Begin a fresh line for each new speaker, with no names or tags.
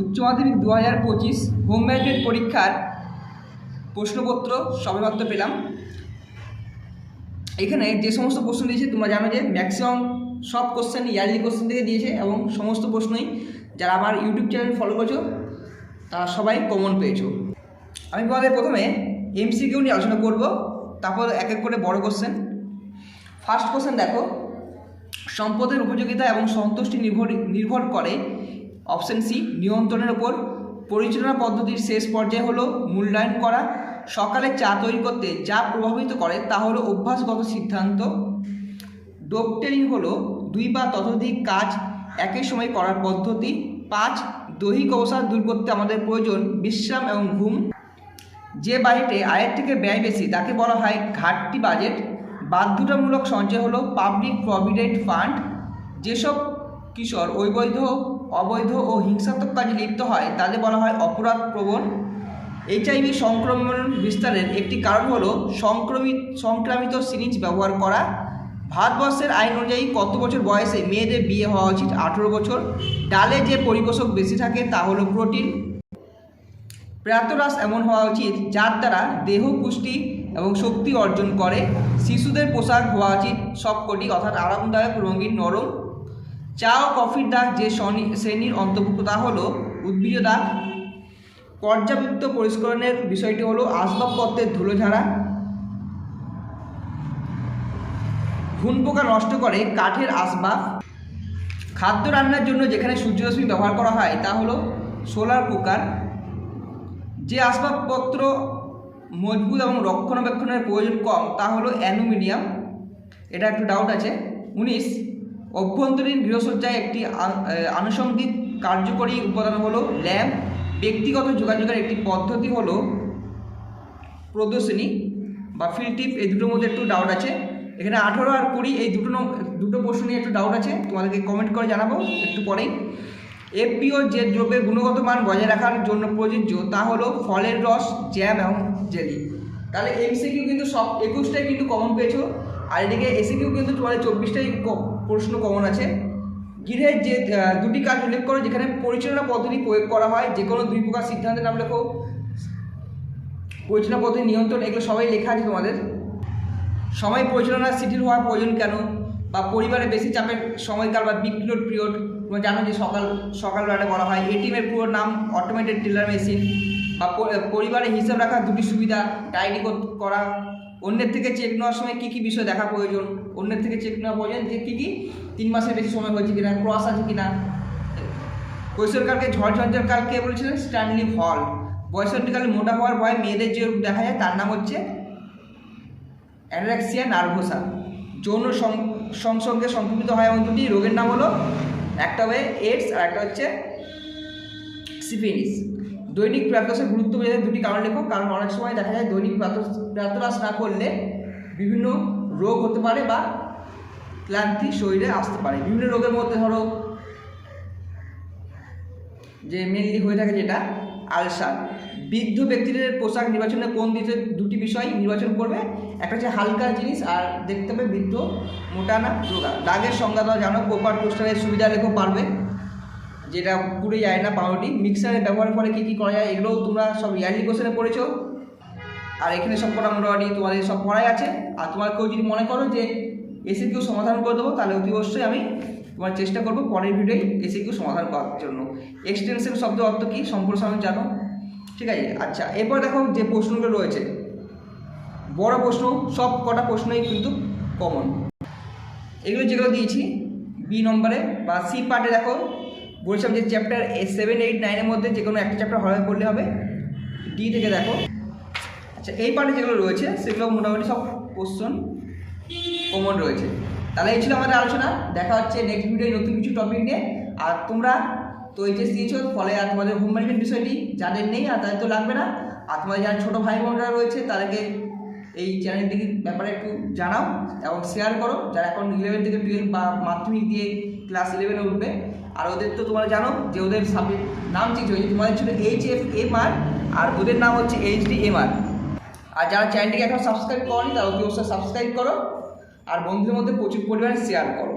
উচ্চ মাধ্যমিক দু হাজার পঁচিশ হোম ম্যানেজমেন্ট পরীক্ষার প্রশ্নপত্র সবেমাত্র পেলাম। এখানে যে সমস্ত প্রশ্ন দিয়েছে, তোমরা জানো যে ম্যাক্সিমাম সব কোশ্চেন ইয়ারলি কোশ্চেন থেকে দিয়েছে এবং সমস্ত প্রশ্নই যারা আমার ইউটিউব চ্যানেল ফলো করছ, তারা সবাই কমন পেয়েছ। আমি তোমাদের প্রথমে এমসিকিউ নিয়ে আলোচনা করব, তারপর এক এক করে বড় কোশ্চেন ফার্স্ট কোশ্চেন দেখো, সম্পদের উপযোগিতা এবং সন্তুষ্টি নির্ভর নির্ভর করে অপশন সি নিয়ন্ত্রণের ওপর পরিচালনা পদ্ধতির শেষ পর্যায়ে হলো মূল্যায়ন করা। সকালে চা তৈরি করতে যা প্রভাবিত করে তা হলো অভ্যাসগত সিদ্ধান্ত। ডোপটেলিন হলো দুই বা ততোধিক কাজ একই সময় করার পদ্ধতি। পাঁচ, দৈহিক অবসাদ দূর করতে আমাদের প্রয়োজন বিশ্রাম এবং ঘুম। যে বাজেটে আয়ের থেকে ব্যয় বেশি তাকে বলা হয় ঘাটতি বাজেট। বাধ্যতামূলক সঞ্চয় হলো পাবলিক প্রভিডেন্ট ফান্ড যেসব কিশোর অবৈধ অবৈধ ও হিংসাত্মক কাজে লিপ্ত হয়, তাদের বলা হয় অপরাধ প্রবণ। এইচআইভি সংক্রমণ বিস্তারের একটি কারণ হলো সংক্রমিত, সংক্রামিত সিরিঞ্জ ব্যবহার করা। ভারতবর্ষের আইন অনুযায়ী কত বছর বয়সে মেয়েদের বিয়ে হওয়া উচিত? আঠেরো বছর। ডালে যে পরিপোষক বেশি থাকে তা হলো প্রোটিন। প্রাতরাস এমন হওয়া উচিত, যার দ্বারা দেহ পুষ্টি এবং শক্তি অর্জন করে। শিশুদের পোশাক হওয়া উচিত, সবকটি, অর্থাৎ আরামদায়ক, রঙিন, নরম। চা ও কফির দাগ যে শ্রেণির অন্তর্ভুক্ত, তা হলো উদ্ভিজ দাগ। পর্যাপ্ত পরিষ্করণের বিষয়টি হলো আসবাবপত্রের ধুলো ঝাড়া ঘুন পোকা নষ্ট করে কাঠের আসবাব। খাদ্য রান্নার জন্য যেখানে সূর্যরশ্মি ব্যবহার করা হয়, তা হলো সোলার কুকার। যে আসবাবপত্র মজবুত এবং রক্ষণাবেক্ষণের প্রয়োজন কম, তা হলো অ্যালুমিনিয়াম। এটা একটু ডাউট আছে। উনিশ অভ্যন্তরীণ গৃহসজ্জায় একটি আনুষঙ্গিক কার্যকরী উপাদান হলো ল্যাম্প। ব্যক্তিগত যোগাযোগের একটি পদ্ধতি হলো প্রদর্শনী বা ফিল্টিপ এই দুটোর মধ্যে একটু ডাউট আছে। এখানে আঠেরো আর কুড়ি, এই দুটো দুটো প্রশ্ন নিয়ে একটু ডাউট আছে। তোমাদেরকে কমেন্ট করে জানাব একটু পরেই। এফপিও যে দ্রব্যের গুণগত মান বজায় রাখার জন্য প্রযোজ্য, তা হলো ফলের রস জ্যাম এবং জেলি তাহলে এমসিকিউ কিন্তু সব একুশটাই কিন্তু কমন পেয়েছ। আর এদিকে এসিকিউ কিন্তু তোমাদের চব্বিশটাই প্রশ্ন কমন আছে। গৃহের যে দুটি কাজ উল্লেখ করো, যেখানে পরিচালনা পদ্ধতি প্রয়োগ করা হয়, যে কোনো দুই প্রকার সিদ্ধান্তের নাম লেখো। পরিচালনা পদ্ধতি নিয়ন্ত্রণ, এগুলো সবাই লেখা আছে তোমাদের। সময় পরিচালনা শিথিল হওয়ার প্রয়োজন কেন? বা পরিবারে বেশি চাপের সময়কাল বা বিগ পিরিয়ড, তোমরা জানো যে সকাল, সকালবেলাটা বলা হয়। এটিএমের পুরো নাম অটোমেটেড টেলার মেশিন বা পরিবারে হিসাব রাখার দুটি সুবিধা ডায়েরি করা। অন্যের থেকে চেক নেওয়ার সময় কী কী বিষয় দেখা প্রয়োজন? অন্যের থেকে চেক নেওয়া প্রয়োজন যে কী কী তিন মাসের বেশি সময় হয়েছে কিনা ক্রস আছে কিনা? কৈশোরকালকে ঝড় ঝঞ্ঝার কে বলেছিলেন স্ট্যানলি হল বয়সন্ধিকালে মোটা হওয়ার ভয় মেয়েদের যে রূপ দেখা যায় তার নাম হচ্ছে অ্যানারেক্সিয়া নার্ভোসা। যৌন সংসর্গে সংক্রমিত হয় এমন দুটি রোগের নাম হলো, একটা হবে এইডস আর একটা হচ্ছে সিফিলিস দৈনিক প্রাতরাসের গুরুত্ব বোঝাতে দুটি কারণ লেখো কারণ অনেক সময় দেখা যায় দৈনিক প্রাতঃ- প্রাতরাস না করলে বিভিন্ন রোগ হতে পারে বা ক্লান্তি শরীরে আসতে পারে। বিভিন্ন রোগের মধ্যে ধরো যে মেনলি হয়ে থাকে যেটা আলসার। বৃদ্ধ ব্যক্তিদের পোশাক নির্বাচনে কোন দিতে দুটি বিষয় নির্বাচন করবে? একটা হচ্ছে হালকা জিনিস আর দেখতে হবে বৃদ্ধ মোটা না, রোগা। দাগের সংজ্ঞা দাও জানো, কোপার টোস্টারের সুবিধা রেখো পারবে। যেটা পুড়ে যায় না পাউরুটি মিক্সারে ব্যবহার করে কী কী করা যায় এগুলোও তোমরা সব ইয়ারলি কোশ্চেনে পড়েছো। আর এখানে সব কটা মোটামুটি তোমাদের সব পড়াই আছে। আর তোমার কেউ যদি মনে করো যে এসে কেউ সমাধান করে দেবো, তাহলে অতি অবশ্যই আমি তোমার চেষ্টা করব পরের ভিডিওয় এসে কেউ সমাধান করার জন্য। এক্সটেনশন শব্দ অর্থ কী সম্পূর্ণ সম্প্রসারণ জানো? ঠিক আছে আচ্ছা এরপর দেখো যে প্রশ্নগুলো রয়েছে। বড় প্রশ্ন, সব কটা প্রশ্নই কিন্তু কমন এগুলো যেগুলো দিয়েছি বি নম্বরে বা সি পার্টে দেখো। বলছিলাম যে চ্যাপ্টার সেভেন এইট নাইনের মধ্যে যে কোনো একটা চ্যাপ্টার হবে পড়লে হবে। ডি থেকে দেখো। আচ্ছা এই পার্টে যেগুলো রয়েছে, সেগুলো মোটামুটি সব কোশ্চন কমন রয়েছে। তাহলে এই ছিল আমাদের আলোচনা। দেখা হচ্ছে নেক্সট ভিডিও নতুন কিছু টপিক নিয়ে। আর তোমরা তো এইচএস দিয়েছ ফলে আর তোমাদের হোম ম্যানেজমেন্ট বিষয়টি যাদের নেই আর তাদের তো লাগবে না। আর তোমাদের যারা ছোটো ভাই বোনরা রয়েছে, তাদেরকে এই চ্যানেলটির ব্যাপারে একটু জানাও এবং শেয়ার করো। যারা এখন ইলেভেন থেকে টুয়েলভ বা মাধ্যমিক দিয়ে ক্লাস ইলেভেনে উঠবে, আর ওদের তো তোমরা জানো যে ওদের সাবজেক্ট নাম চেঞ্জ হয়েছে। তোমাদের ছিল H F M R R ওদের নাম হচ্ছে H D M R R যারা চ্যানেলটিকে এখন সাবস্ক্রাইব করনি, তারা অতি অবশ্যই সাবস্ক্রাইব করো। আর বন্ধুদের মধ্যে প্রচুর পরিমাণে শেয়ার করো।